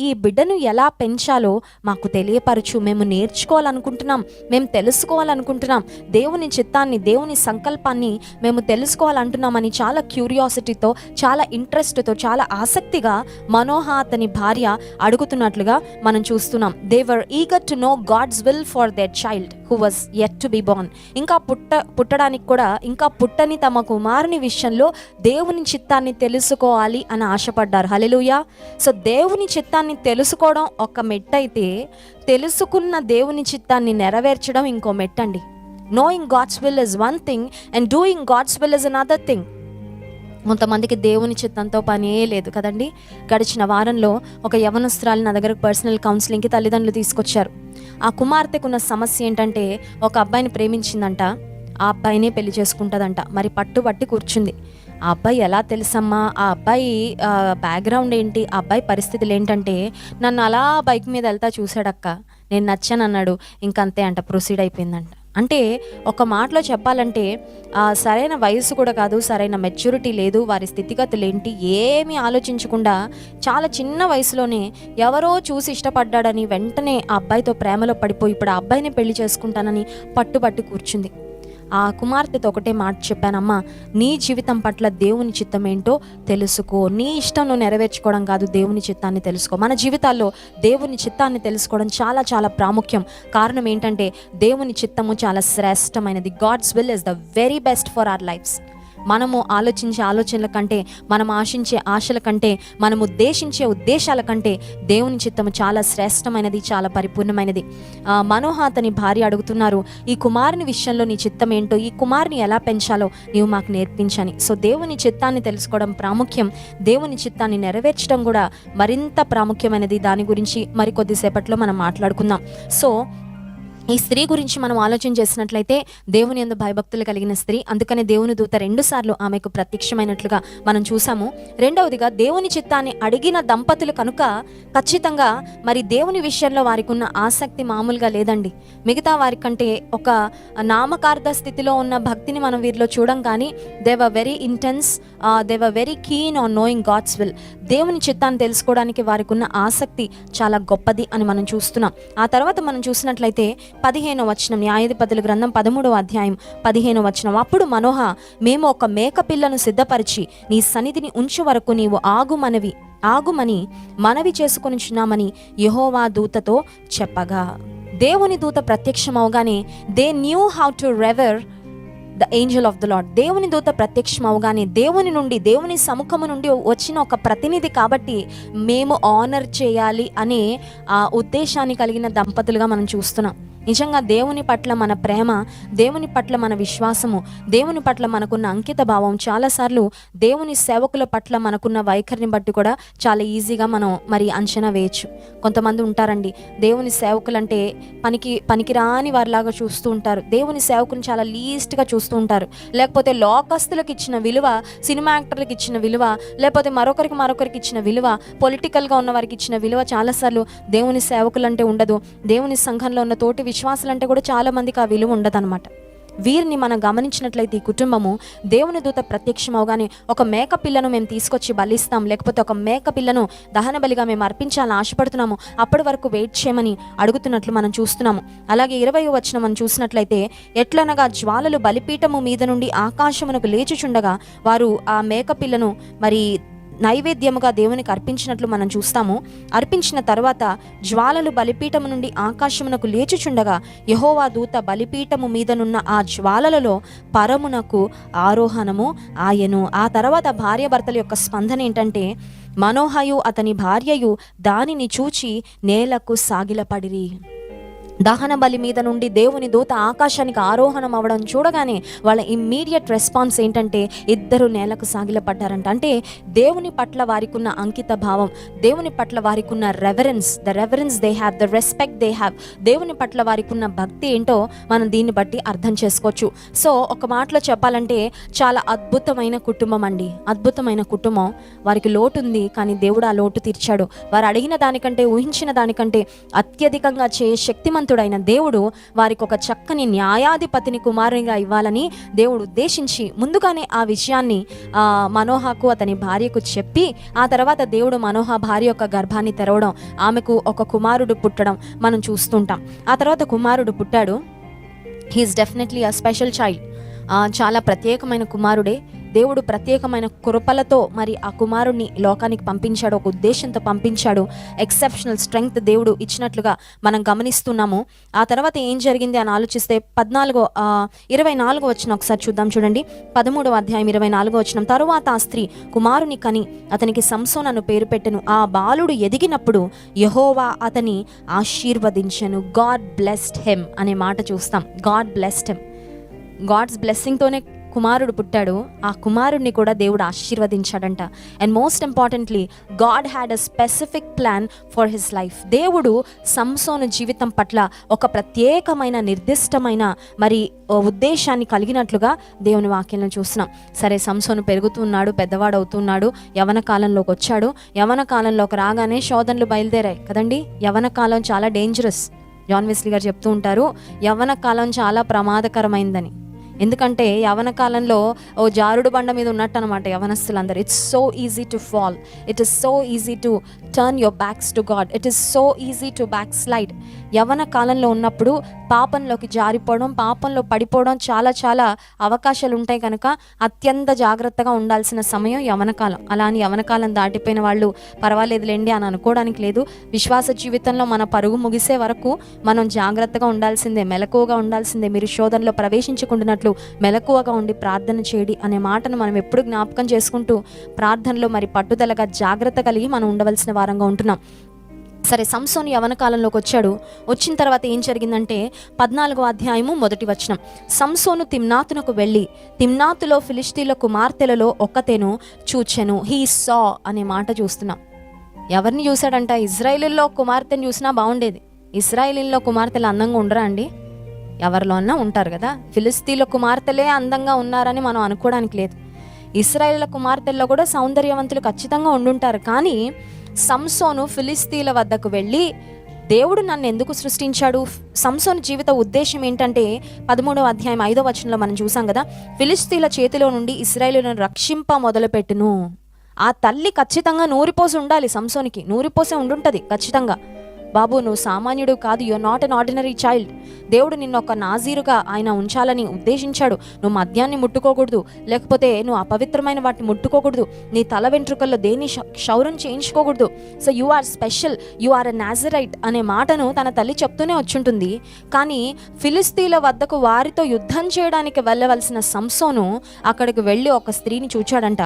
ఈ బిడ్డను ఎలా పెంచాలో మాకు తెలియపరచు. మేము నేర్చుకోవాలనుకుంటున్నాం. మేము తెలుసుకోవాలనుకుంటున్నాం. దేవుని చిత్తాన్ని దేవుని సంకల్పాన్ని మేము తెలుసుకోవాలంటున్నామని చాలా క్యూరియాసిటీతో చాలా ఇంట్రెస్ట్తో చాలా ఆసక్తిగా మనోహ అతని భార్య అడుగుతున్నట్లుగా మనం చూస్తున్నాం. They were eager to know God's will for their child who was yet to be born ఇంకా పుట్ట పుట్టడానికి కూడా ఇంకా పుట్టని తమ కుమారుని విషయంలో దేవుని చిత్తాన్ని తెలుసుకోవాలి అని ఆశపడ్డారు. హలెలుయా సో దేవుని చిత్తాన్ని తెలుసుకోవడం ఒక మెట్టయితే తెలుసుకున్న దేవుని చిత్తాన్ని నెరవేర్చడం ఇంకో మెట్ అండి knowing God's will is one thing and doing God's will is another thing కొంతమందికి దేవుని చిత్తంతో పనే లేదు కదండి? గడిచిన వారంలో ఒక యవనస్త్రాలు నా దగ్గరకు పర్సనల్ కౌన్సిలింగ్కి తల్లిదండ్రులు తీసుకొచ్చారు. ఆ కుమార్తెకున్న సమస్య ఏంటంటే ఒక అబ్బాయిని ప్రేమించిందంట. ఆ అబ్బాయినే పెళ్ళి చేసుకుంటుందంట. మరి పట్టుబట్టి కూర్చుంది. ఆ అబ్బాయి ఎలా తెలుసమ్మా? ఆ అబ్బాయి బ్యాక్గ్రౌండ్ ఏంటి? ఆ అబ్బాయి పరిస్థితులు ఏంటంటే నన్ను అలా బైక్ మీద వెళ్తా చూశాడక్క. నేను నచ్చాను అన్నాడు ఇంకంతే అంట. ప్రొసీడ్ అయిపోయిందంట. అంటే ఒక మాటలో చెప్పాలంటే సరైన వయసు కూడా కాదు సరైన మెచ్యూరిటీ లేదు వారి స్థితిగతులు ఏంటి ఏమీ ఆలోచించకుండా చాలా చిన్న వయసులోనే ఎవరో చూసి ఇష్టపడ్డాడని వెంటనే ఆ అబ్బాయితో ప్రేమలో పడిపోయి ఇప్పుడు ఆ అబ్బాయిని పెళ్ళి చేసుకుంటానని పట్టుబట్టి కూర్చుంది. ఆ కుమార్తెతో ఒకటే మాట చెప్పానమ్మా నీ జీవితం పట్ల దేవుని చిత్తం ఏంటో తెలుసుకో. నీ ఇష్టం నువ్వు నెరవేర్చుకోవడం కాదు దేవుని చిత్తాన్ని తెలుసుకో. మన జీవితాల్లో దేవుని చిత్తాన్ని తెలుసుకోవడం చాలా చాలా ప్రాముఖ్యం. కారణం ఏంటంటే దేవుని చిత్తము చాలా శ్రేష్టమైనది. God's will is the very best for our lifes మనము ఆలోచించే ఆలోచనల కంటే మనం ఆశించే ఆశల కంటే మనం ఉద్దేశించే ఉద్దేశాల కంటే దేవుని చిత్తము చాలా శ్రేష్టమైనది చాలా పరిపూర్ణమైనది. మనోహ అతని భార్య అడుగుతున్నారు ఈ కుమారుని విషయంలో నీ చిత్తం ఏంటో ఈ కుమారుని ఎలా పెంచాలో నీవు మాకు నేర్పించని. సో దేవుని చిత్తాన్ని తెలుసుకోవడం ప్రాముఖ్యం. దేవుని చిత్తాన్ని నెరవేర్చడం కూడా మరింత ప్రాముఖ్యమైనది. దాని గురించి మరికొద్దిసేపట్లో మనం మాట్లాడుకుందాం. సో ఈ స్త్రీ గురించి మనం ఆలోచన చేసినట్లయితే దేవుని ఎందు భయభక్తులు కలిగిన స్త్రీ అందుకనే దేవుని దూత రెండు సార్లు ఆమెకు ప్రత్యక్షమైనట్లుగా మనం చూసాము. రెండవదిగా దేవుని చిత్తాన్ని అడిగిన దంపతులు కనుక ఖచ్చితంగా మరి దేవుని విషయంలో వారికి ఉన్న ఆసక్తి మామూలుగా లేదండి. మిగతా వారి కంటే ఒక నామకార్థ స్థితిలో ఉన్న భక్తిని మనం వీరిలో చూడం కానీ they were very intense they were very keen on knowing God's will దేవుని చిత్తాన్ని తెలుసుకోవడానికి వారికి ఉన్న ఆసక్తి చాలా గొప్పది అని మనం చూస్తున్నాం. ఆ తర్వాత మనం చూసినట్లయితే పదిహేను వచనం న్యాయాధిపతుల గ్రంథం పదమూడవ అధ్యాయం పదిహేను వచనం. అప్పుడు మనోహ మేము ఒక మేక పిల్లను సిద్ధపరిచి నీ సన్నిధిని ఉంచు వరకు నీవు ఆగుమనవి ఆగుమని మనవి చేసుకొనిచున్నామని యెహోవా దూతతో చెప్పగా. దేవుని దూత ప్రత్యక్షమవగానే they knew how to revere the angel of the lord దేవుని దూత ప్రత్యక్షం అవగానే దేవుని నుండి దేవుని సముఖము నుండి వచ్చిన ఒక ప్రతినిధి కాబట్టి మేము ఆనర్ చేయాలి అనే ఆ ఉద్దేశాన్ని కలిగిన దంపతులుగా మనం చూస్తున్నాం. నిజంగా దేవుని పట్ల మన ప్రేమ దేవుని పట్ల మన విశ్వాసము దేవుని పట్ల మనకున్న అంకిత భావం చాలాసార్లు దేవుని సేవకుల పట్ల మనకున్న వైఖరిని బట్టి కూడా చాలా ఈజీగా మనం మరి అంచనా వేయచ్చు. కొంతమంది ఉంటారండి దేవుని సేవకులంటే పనికి పనికిరాని వారిలాగా చూస్తూ ఉంటారు. దేవుని సేవకుని చాలా లీస్ట్గా చూస్తూ ఉంటారు. లేకపోతే లోకస్తులకు ఇచ్చిన విలువ సినిమా యాక్టర్లకు ఇచ్చిన విలువ లేకపోతే మరొకరికి మరొకరికి ఇచ్చిన విలువ పొలిటికల్గా ఉన్న వారికి ఇచ్చిన విలువ చాలాసార్లు దేవుని సేవకులంటే ఉండదు. దేవుని సంఘంలో ఉన్న తోటి విశ్వాసులంటే కూడా చాలా మందికి ఆ విలువ ఉండదన్నమాట. వీరిని మనం గమనించినట్లయితే ఈ కుటుంబము దేవుని దూత ప్రత్యక్షం అవగానే ఒక మేక పిల్లను మేము తీసుకొచ్చి బలిస్తాం లేకపోతే ఒక మేక పిల్లను దహన బలిగా మేము అర్పించాలని ఆశపడుతున్నాము అప్పటి వరకు వెయిట్ చేయమని అడుగుతున్నట్లు మనం చూస్తున్నాము. అలాగే ఇరవై వచ్చిన మనం చూసినట్లయితే ఎట్లనగా జ్వాలలు బలిపీఠము మీద నుండి ఆకాశమునకు లేచుచుండగా వారు ఆ మేక పిల్లను మరి నైవేద్యముగా దేవునికి అర్పించినట్లు మనం చూస్తాము. అర్పించిన తర్వాత జ్వాలలు బలిపీఠము నుండి ఆకాశమునకు లేచుచుండగా యహోవా దూత బలిపీఠము మీదనున్న ఆ జ్వాలలలో పరమునకు ఆరోహణము ఆయను ఆ తర్వాత భార్యాభర్తల యొక్క స్పందన ఏంటంటే మనోహయు అతని భార్యయు దానిని చూచి నేలకు సాగిలపడిరి. దహన బలి మీద నుండి దేవుని దూత ఆకాశానికి ఆరోహణం అవ్వడం చూడగానే వాళ్ళ ఇమ్మీడియట్ రెస్పాన్స్ ఏంటంటే ఇద్దరు నేలకు సాగిలపడ్డారంట అంటే దేవుని పట్ల వారికి ఉన్న అంకిత భావం దేవుని పట్ల వారికి ఉన్న reverence the reverence they have the respect they have దేవుని పట్ల వారికి ఉన్న భక్తి ఏంటో మనం దీన్ని బట్టి అర్థం చేసుకోవచ్చు. సో ఒక మాటలో చెప్పాలంటే చాలా అద్భుతమైన కుటుంబం అండి. అద్భుతమైన కుటుంబం. వారికి లోటు ఉంది కానీ దేవుడు ఆ లోటు తీర్చాడు. వారు అడిగిన దానికంటే ఊహించిన దానికంటే అత్యధికంగా చే శక్తిమంత నీతిమంతుడైన దేవుడు వారికి ఒక చక్కని న్యాయాధిపతిని కుమారునిగా ఇవ్వాలని దేవుడు ఉద్దేశించి ముందుగానే ఆ విషయాన్ని మనోహకు అతని భార్యకు చెప్పి ఆ తర్వాత దేవుడు మనోహ భార్య యొక్క గర్భాన్ని తెరవడం ఆమెకు ఒక కుమారుడు పుట్టడం మనం చూస్తుంటాం. ఆ తర్వాత కుమారుడు పుట్టాడు. He is definitely a special child చాలా ప్రత్యేకమైన కుమారుడే. దేవుడు ప్రత్యేకమైన కృపలతో మరి ఆ కుమారుణ్ణి లోకానికి పంపించాడు ఒక ఉద్దేశంతో పంపించాడు ఎక్సెప్షనల్ స్ట్రెంగ్త్ దేవుడు ఇచ్చినట్లుగా మనం గమనిస్తున్నాము. ఆ తర్వాత ఏం జరిగింది అని ఆలోచిస్తే పద్నాలుగో ఇరవై నాలుగో వచ్చిన ఒకసారి చూద్దాం చూడండి. పదమూడవ అధ్యాయం ఇరవై నాలుగో వచ్చిన తరువాత ఆ స్త్రీ కుమారుని కని అతనికి సంసోన్ అను పేరు పెట్టెను. ఆ బాలుడు ఎదిగినప్పుడు యహోవా అతని ఆశీర్వదించను. గాడ్ బ్లెస్డ్ హెమ్ అనే మాట చూస్తాం. గాడ్ బ్లెస్డ్ హెమ్ గాడ్స్ బ్లెస్సింగ్తోనే కుమారుడు పుట్టాడు. ఆ కుమారుడిని కూడా దేవుడు ఆశీర్వదించాడంట. And most importantly God had a specific plan for his life దేవుడు సంసోను జీవితం పట్ల ఒక ప్రత్యేకమైన నిర్దిష్టమైన మరి ఉద్దేశాన్ని కలిగినట్లుగా దేవుని వాక్యంలో చూస్తున్నాం. సరే సంసోను పెరుగుతున్నాడు పెద్దవాడు అవుతున్నాడు యవన కాలంలోకి వచ్చాడు. యవన కాలంలోకి రాగానే శోధనలు బయలుదేరాయి. కదండి? యవన కాలం చాలా డేంజరస్ జాన్ వెస్లీ గారు చెప్తూ ఉంటారు యవ్వన కాలం చాలా ప్రమాదకరమైందని. ఎందుకంటే యవన కాలంలో ఓ జారుడు బండ మీద ఉన్నట్టు అనమాట యవనస్తులందరూ. It's so easy to fall it is so easy to turn your backs to God it is so easy to backslide యవన కాలంలో ఉన్నప్పుడు పాపంలోకి జారిపోవడం పాపంలో పడిపోవడం చాలా చాలా అవకాశాలు ఉంటాయి కనుక అత్యంత జాగ్రత్తగా ఉండాల్సిన సమయం యవనకాలం అలా అని యవనకాలం దాటిపోయిన వాళ్ళు పర్వాలేదులేండి అని అనుకోవడానికి లేదు. విశ్వాస జీవితంలో మన పరుగు ముగిసే వరకు మనం జాగ్రత్తగా ఉండాల్సిందే మెలకువగా ఉండాల్సిందే. మీరు శోధనలో ప్రవేశించుకుంటున్నట్లు మెలకువగా ఉండి ప్రార్థన చేయడి అనే మాటను మనం ఎప్పుడు జ్ఞాపకం చేసుకుంటూ ప్రార్థనలో మరి పట్టుదలగా జాగ్రత్త కలిగి మనం ఉండవలసిన వారంగా ఉంటున్నాం. సరే సంసోను యవన కాలంలోకి వచ్చాడు. వచ్చిన తర్వాత ఏం జరిగిందంటే పద్నాలుగో అధ్యాయము మొదటి వచనం. సంసోను తిమ్నాతునకు వెళ్ళి తిమ్నాతులో ఫిలిస్తీన్ల కుమార్తెలలో ఒక్కతేను చూచెను. హీ సా అనే మాట చూస్తున్నాం. ఎవరిని చూశాడంట? ఇజ్రాయేలీల్లో కుమార్తెను చూసినా బాగుండేది. ఇజ్రాయేలీల్లో కుమార్తెలు అందంగా ఉండరా అండి? ఎవరిలో అన్నా ఉంటారు కదా. ఫిలిస్తీన్ల కుమార్తెలే అందంగా ఉన్నారని మనం అనుకోవడానికి లేదు. ఇస్రాయేళ్ళ కుమార్తెల్లో కూడా సౌందర్యవంతులు ఖచ్చితంగా ఉండుంటారు. కానీ సంసోను ఫిలిస్తీన్ల వద్దకు వెళ్ళి దేవుడు నన్ను ఎందుకు సృష్టించాడు? సంసోన్ జీవిత ఉద్దేశం ఏంటంటే పదమూడవ అధ్యాయం ఐదో వచనంలో మనం చూసాం కదా ఫిలిస్తీన్ల చేతిలో నుండి ఇస్రాయేలును రక్షింప మొదలుపెట్టును. ఆ తల్లి ఖచ్చితంగా నూరిపోసి ఉండాలి సంసోనికి. నూరిపోసే ఉండుంటది ఖచ్చితంగా. బాబు నువ్వు సామాన్యుడు కాదు. You're not an ordinary child దేవుడు నిన్ను ఒక నాజీరుగా ఆయన ఉంచాలని ఉద్దేశించాడు. నువ్వు మద్యాన్ని ముట్టుకోకూడదు. లేకపోతే నువ్వు అపవిత్రమైన వాటిని ముట్టుకోకూడదు. నీ తల వెంట్రుకల్లో దేన్ని క్షౌరం చేయించుకోకూడదు. So you are special you are a Nazarite అనే మాటను తన తల్లి చెప్తూనే వచ్చుంటుంది. కానీ ఫిలిస్తీన్ల వద్దకు వారితో యుద్ధం చేయడానికి వెళ్ళవలసిన సంసోను అక్కడికి వెళ్ళి ఒక స్త్రీని చూచాడంట.